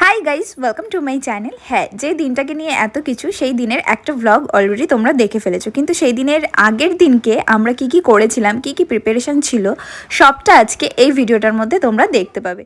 Hi guys welcome to my channel হ্যাঁ যে দিনটাকে নিয়ে এত কিছু, সেই দিনের একটা ভ্লগ অলরেডি তোমরা দেখে ফেলেছো। কিন্তু সেই দিনের আগের দিনকে আমরা কি কি করেছিলাম, কি কি প্রিপারেশান ছিল, সবটা আজকে এই ভিডিওটার মধ্যে তোমরা দেখতে পাবে।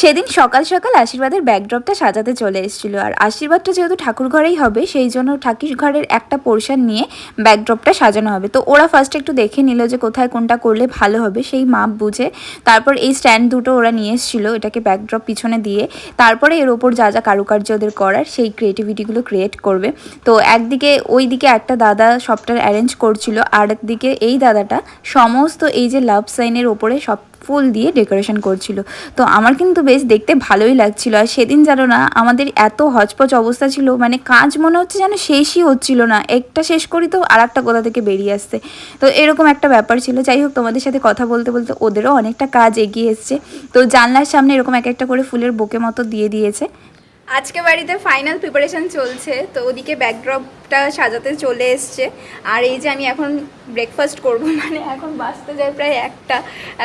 সেদিন সকাল সকাল আশীর্বাদের ব্যাকড্রপটা সাজাতে চলে এসেছিল। আর আশীর্বাদটা যেহেতু ঠাকুর ঘরেই হবে, সেই জন্য ঠাকুর ঘরের একটা পোর্শন নিয়ে ব্যাকড্রপটা সাজানো হবে। তো ওরা ফার্স্ট একটু দেখে নিল যে কোথায় কোনটা করলে ভালো হবে। সেই মাপ বুঝে তারপর এই স্ট্যান্ড দুটো ওরা নিয়ে এসেছিল এটাকে ব্যাকড্রপ পিছনে দিয়ে। তারপরে এর ওপর যা যা কারুকার্য ওদের করার সেই ক্রিয়েটিভিটিগুলো ক্রিয়েট করবে। তো একদিকে ওই দিকে একটা দাদা সবটা অ্যারেঞ্জ করছিল আর একদিকে এই দাদাটা সমস্ত এই যে লাভ সাইনের ওপরে সব ফুল দিয়ে ডেকোরেশন করছিল। তো আমার কিন্তু বেশ দেখতে ভালোই লাগছিল। আর সেদিন যেন না, আমাদের এত হচপচ অবস্থা ছিল মানে কাজ মনে হচ্ছে যেন শেষই হচ্ছিল না। একটা শেষ করি তো আর একটা কোথা থেকে বেরিয়ে আসছে। তো এরকম একটা ব্যাপার ছিল। যাই হোক, তোমাদের সাথে কথা বলতে বলতে ওদেরও অনেকটা কাজ এগিয়ে এসছে। তো জানলার সামনে এরকম এক একটা করে ফুলের বোকে মতো দিয়ে দিয়েছে। আজকে বাড়িতে ফাইনাল প্রিপারেশন চলছে, তো ওদিকে ব্যাকড্রপটা সাজাতে চলে এসছে। আর এই যে আমি এখন ব্রেকফাস্ট করব মানে এখন বাঁচতে যায় প্রায় একটা।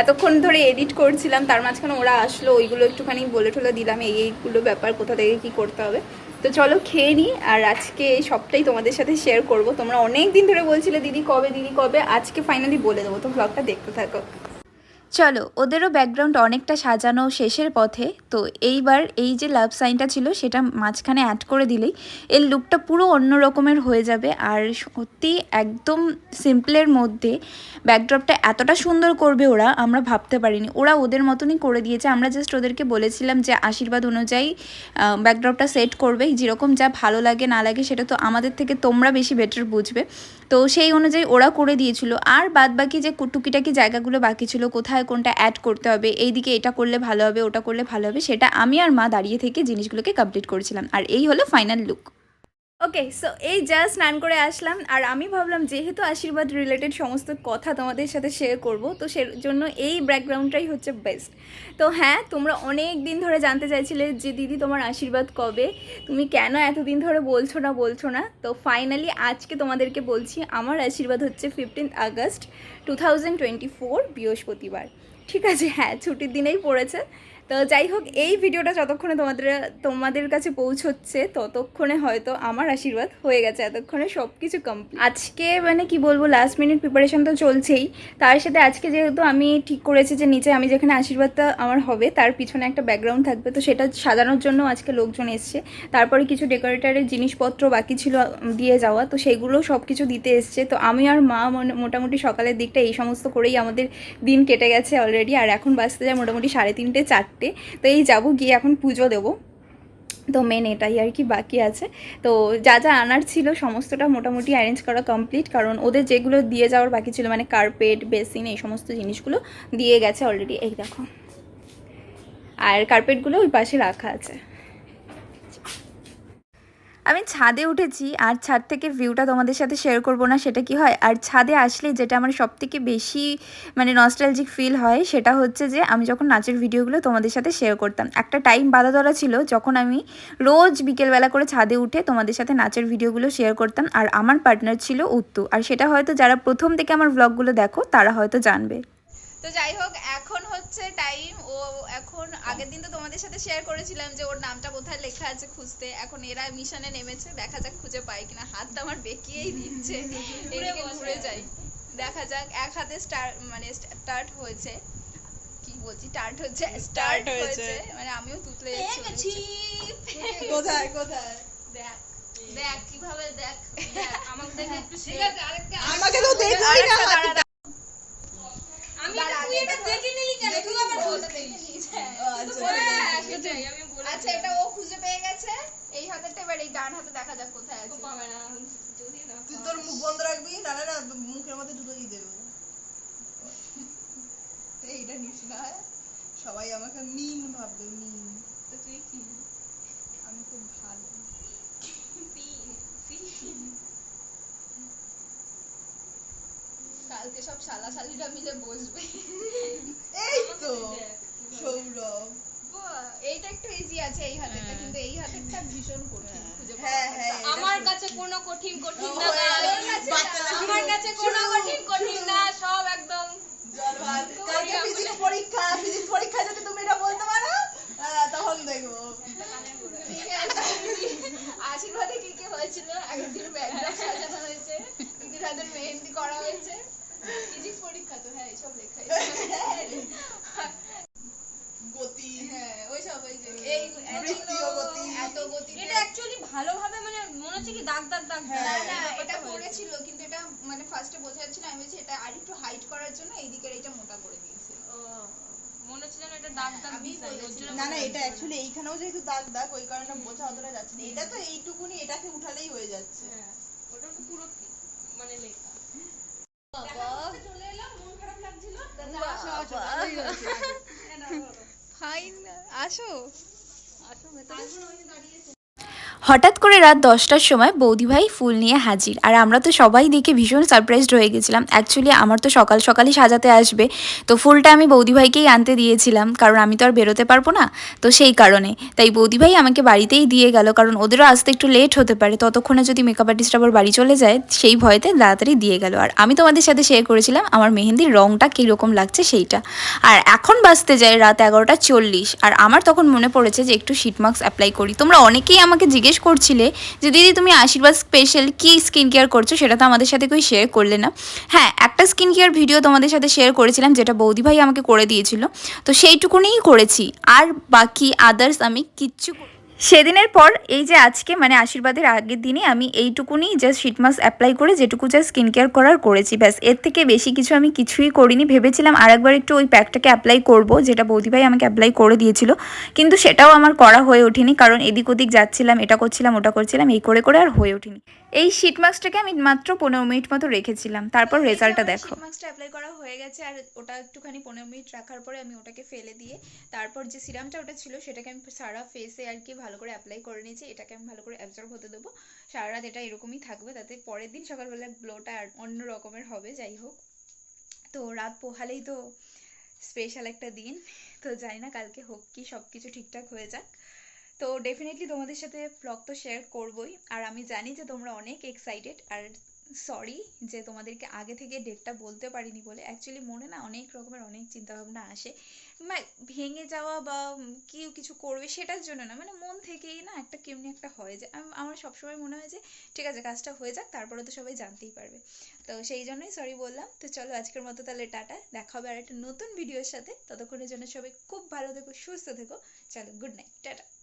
এতক্ষণ ধরে এডিট করছিলাম, তার মাঝখানে ওরা আসলো, ওইগুলো একটুখানি বলে ঠলে দিলাম, এই এইগুলো ব্যাপার, কোথা থেকে কী করতে হবে। তো চলো খেয়ে নিই আর আজকে এই সবটাই তোমাদের সাথে শেয়ার করব। তোমরা অনেক দিন ধরে বলছিলে, দিদি কবে দিদি কবে? আজকে ফাইনালি বলে দেবো, তো ব্লগটা দেখতে থাকো। চলো, ওদেরও ব্যাকগ্রাউন্ড অনেকটা সাজানো শেষের পথে। তো এইবার এই যে লাভ সাইনটা ছিল, সেটা মাঝখানে অ্যাড করে দিলেই এর লুকটা পুরো অন্য রকমের হয়ে যাবে। আর সত্যি একদম সিম্পলের মধ্যে ব্যাকড্রপটা এতটা সুন্দর করবে ওরা, আমরা ভাবতে পারিনি। ওরা ওদের মতনই করে দিয়েছে। আমরা জাস্ট ওদেরকে বলেছিলাম যে আশীর্বাদ অনুযায়ী ব্যাকড্রপটা সেট করবে। যেরকম যা ভালো লাগে, না লাগে, সেটা তো আমাদের থেকে তোমরা বেশি বেটার বুঝবে। তো সেই অনুযায়ী ওরা করে দিয়েছিল। আর বাদ বাকি যে টুকিটাকি জায়গাগুলো বাকি ছিল, কোথায় কোনটা অ্যাড করতে হবে এই দিকে এটা করলে ভালো হবে, ওটা করলে ভালো হবে, সেটা আমি আর মা দাঁড়িয়ে থেকে জিনিসগুলোকে কমপ্লিট করেছিলাম। আর এই হলো ফাইনাল লুক ওকে সো এই জাস্ট স্নান করে আসলাম আর আমি ভাবলাম যেহেতু আশীর্বাদ রিলেটেড সমস্ত কথা তোমাদের সাথে শেয়ার করব, তো সে জন্য এই ব্যাকগ্রাউন্ডটাই হচ্ছে বেস্ট তো হ্যাঁ তোমরা অনেক দিন ধরে জানতে চাইছিলে যে দিদি তোমার আশীর্বাদ কবে, তুমি কেন এতদিন ধরে বলছো না বলছো না? তো ফাইনালি আজকে তোমাদেরকে বলছি, আমার আশীর্বাদ হচ্ছে fifteenth August two thousand twenty four বৃহস্পতিবার। ঠিক আছে হ্যাঁ ছুটির দিনেই পড়েছে। তো যাই হোক, এই ভিডিওটা যতক্ষণে তোমাদের তোমাদের কাছে পৌঁছচ্ছে, ততক্ষণে হয়তো আমার আশীর্বাদ হয়ে গেছে, এতক্ষণে সব কিছু কমপ্লিট আজকে মানে কি বলব লাস্ট মিনিট প্রিপারেশন তো চলছেই। তার সাথে আজকে যেহেতু আমি ঠিক করেছি যে নিচে আমি যেখানে আশীর্বাদটা আমার হবে, তার পিছনে একটা ব্যাকগ্রাউন্ড থাকবে, তো সেটা সাজানোর জন্য আজকে লোকজন এসছে। তারপরে কিছু ডেকোরেটারের জিনিসপত্র বাকি ছিল দিয়ে যাওয়া, তো সেগুলো সব কিছু দিতে এসছে। তো আমি আর মা মোটামুটি সকালের দিকটা এই সমস্ত করেই আমাদের দিন কেটে গেছে অলরেডি আর এখন বাজতে যায় মোটামুটি সাড়ে তিনটে চারটে। তো এই যাব, গিয়ে এখন পুজো দেবো। তো মেন এটাই আর কি বাকি আছে। তো যা যা আনার ছিল, সমস্তটা মোটামুটি অ্যারেঞ্জ করা কমপ্লিট কারণ ওদের যেগুলো দিয়ে যাওয়ার বাকি ছিল মানে কার্পেট বেসিন এই সমস্ত জিনিসগুলো দিয়ে গেছে অলরেডি এই দেখো। আর কার্পেটগুলো ওই পাশে রাখা আছে। আমি ছাদে উঠেছি আর ছাদ থেকে ভিউটা তোমাদের সাথে শেয়ার করব না, সেটা কি হয়? আর ছাদে আসলে যেটা আমার সব থেকে বেশি মানে নস্টালজিক ফিল হয়, সেটা হচ্ছে যে আমি যখন নাচের ভিডিওগুলো তোমাদের সাথে শেয়ার করতাম। একটা টাইম বাধা ধরা ছিল যখন আমি রোজ বিকেলবেলা করে ছাদে উঠে তোমাদের সাথে নাচের ভিডিওগুলো শেয়ার করতাম আর আমার পার্টনার ছিল উত্তু। আর সেটা হয়তো যারা প্রথম থেকে আমার ব্লগগুলো দেখো, তারা হয়তো জানবে। তো যাই হোক, এখন হচ্ছে টাইম ও এখন আগের দিন তো তোমাদের সাথে শেয়ার করেছিলাম যে ওর নামটা কোথায় লেখা আছে খুঁজতে। এখন এরা মিশনে নেমেছে দেখা যাক খুঁজে পাই কিনা। হাতটা আমার বেঁকিয়েই দিচ্ছে। এদিকে ঘুরে যাই। দেখা যাক এক হাতে স্টার মানে স্টার্ট হয়েছে। কি বলছি? স্টার্ট হচ্ছে স্টার্ট হয়েছে। মানে আমিও তুতলে যাচ্ছি কোথায় কোথায়? দেখ দেখ কীভাবে দেখ দেখ, আমাকে দেখে একটু আরেকটা আমাকে তো দেখলি না আরেকটা দাঁড়া, দাঁড়া। আমি দাঁড়া, তুই এটা এটা দেখে নিলি কেন তুই আবার বলতে আচ্ছা, হ্যাঁ সেটাই আমি বলে আচ্ছা এটা ও খুঁজে পেয়ে গেছে এই হাতেরটা এবার এই ডান হাতে দেখা যাক কোথায় আছে পাবে না যদি না তুই তোর মুখ বন্ধ রাখবি নাহলে না মুখের মধ্যে জুতো দিয়ে দেবে এইটা নিস না হ্যাঁ? সবাই আমাকে মিন ভাববে মিন তো তুই কি? আমি খুব ভালো। কালকে সব শালা শালিরা মিলে বসবে। এই তো সৌরভ। এইটা একটু ইজি আছে এই হাতেরটা কিন্তু এই হাতেরটা ভীষণ কঠিন খুঁজে হ্যাঁ, পাওয়া হ্যাঁ, এটা আমার কাছে কোনো কঠিন কঠিন না না। আমার কাছে কোনো কঠিন কঠিন না সব একদম জল ভাত। কালকে ফিজিক্স পরীক্ষা ফিজিক্স পরীক্ষা যদি তুমি এটা বলতে পারো আহ, তখন দেখব আশীর্বাদে কি কি হয়েছিল আগের দিন ব্যাকড্রপ সাজানো হয়েছে হাতের মেহেন্দি করা হয়েছে। ফিজিক্স পরীক্ষা তো হ্যাঁ এইসব লেখাই। গতি। হ্যাঁ ওইসব ওই যে এই গতি। এত গতি। এটা অ্যাকচুয়ালি ভালোভাবে মানে মনে হচ্ছে কি দাগ দাগ দাগ হ্যাঁ। না না এটা করেছিল কিন্তু এটা মানে ফার্স্টে বোঝা যাচ্ছে না আমি বলছি এটা আরেকটু হাইট করার জন্য এই দিকের এটা মোটা করে দিয়েছে। ও, মনে হচ্ছে যেন এটা দাগ না না এটা অ্যাকচুয়ালি এইখানেও যেহেতু দাগ দাগ ওই কারণে বোঝা অতটা যাচ্ছে না। এটা তো এইটুকুনি এটাকে উঠালেই হয়ে যাচ্ছে। হ্যাঁ, ওটা তো পুরো মানে লেখা চলে এলাম মন খারাপ লাগছিল আসো আসো ফাইন আসো। আসো ভেতরে। হঠাৎ করে রাত দশটার সময় বৌদিভাই ফুল নিয়ে হাজির। আর আমরা তো সবাই দেখে ভীষণ সারপ্রাইজড হয়ে গেছিলাম। অ্যাকচুয়ালি আমার তো সকাল সকালই সাজাতে আসবে। তো ফুলটা আমি বৌদিভাইকেই আনতে দিয়েছিলাম, কারণ আমি তো আর বেরোতে পারব না। তো সেই কারণে। তাই বৌদিভাই আমাকে বাড়িতেই দিয়ে গেল, কারণ ওদেরও আসতে একটু লেট হতে পারে। ততক্ষণে যদি মেকআপ আর্টিস্ট আবার বাড়ি চলে যায়, সেই ভয়েতে তাড়াতাড়ি দিয়ে গেল। আর আমি তোমাদের সাথে শেয়ার করেছিলাম, আমার মেহেন্দির রঙটা কীরকম লাগছে সেইটা। আর এখন বাজতে যায় রাত এগারোটা চল্লিশ। আর আমার তখন মনে পড়েছে যে একটু শিট অ্যাপ্লাই করি। তোমরা অনেকেই আমাকে জিজ্ঞেস করছিলে যে, দিদি, তুমি আশীর্বাদ স্পেশাল কি স্কিন কেয়ার করছ? সেটা তো আমাদের সাথে কেউ শেয়ার করলে না। হ্যাঁ একটা স্কিন কেয়ার ভিডিও তোমাদের সাথে শেয়ার করেছিলাম, যেটা বৌদি ভাই আমাকে করে দিয়েছিল। তো সেইটুকুনিই করেছি। আর বাকি আদার্স আমি কিচ্ছু সেদিনের পর এই যে আজকে মানে আশীর্বাদের আগের দিনে আমি এইটুকুনি জাস্ট শিট মাস্ক অ্যাপ্লাই করে যেটুকু যা স্কিন কেয়ার করার করেছি, ব্যাস। এর থেকে বেশি কিছু আমি কিছুই করিনি। ভেবেছিলাম আর একবার একটু ওই প্যাকটাকে অ্যাপ্লাই করব, যেটা বৌদিভাই আমাকে অ্যাপ্লাই করে দিয়েছিল। কিন্তু সেটাও আমার করা হয়ে ওঠেনি, কারণ এদিক ওদিক যাচ্ছিলাম, এটা করছিলাম, ওটা করছিলাম, এই করে করে আর হয়ে ওঠেনি। এই শিট মাস্কটাকে আমি মাত্র পনেরো মিনিট মতো রেখেছিলাম। তারপর রেজাল্টটা দেখো। মাস্কটা অ্যাপ্লাই করা হয়ে গেছে আর ওটা একটুখানি পনেরো মিনিট রাখার পরে আমি ওটাকে ফেলে দিয়ে তারপর যে সিরামটা ওটা ছিল সেটাকে আমি সারা ফেসে আর কি ভালো করে অ্যাপ্লাই করে নিয়েছি। এটাকে আমি ভালো করে অ্যাবজর্ব হতে দেবো। সারা রাত এটা এরকমই থাকবে তাতে পরের দিন সকালবেলা গ্লোটা অন্য রকমের হবে যাই হোক। তো রাত পোহালেই তো স্পেশাল একটা দিন। তো জানি না কালকে হোক কি সব কিছু ঠিকঠাক হয়ে যাক। তো ডেফিনেটলি তোমাদের সাথে ব্লগ তো শেয়ার করবই। আর আমি জানি যে তোমরা অনেক এক্সাইটেড আর সরি যে তোমাদেরকে আগে থেকে ডেটটা বলতে পারিনি বলে। অ্যাকচুয়ালি মনে না অনেক রকমের অনেক চিন্তাভাবনা আসে। ভেঙে যাওয়া বা কেউ কিছু করবে সেটার জন্য না মানে মন থেকেই না একটা কেমনি একটা হয়ে যায় আম- আমার সবসময় মনে হয় যে, ঠিক আছে, কাজটা হয়ে যাক, তারপরে তো সবাই জানতেই পারবে। তো সেই জন্যই সরি বললাম। তো চলো আজকের মতো তাহলে টাটা। দেখা হবে আর একটা নতুন ভিডিওর সাথে। ততক্ষণের জন্য সবাই খুব ভালো থেকো, সুস্থ থেকো। চলো গুড নাইট টাটা।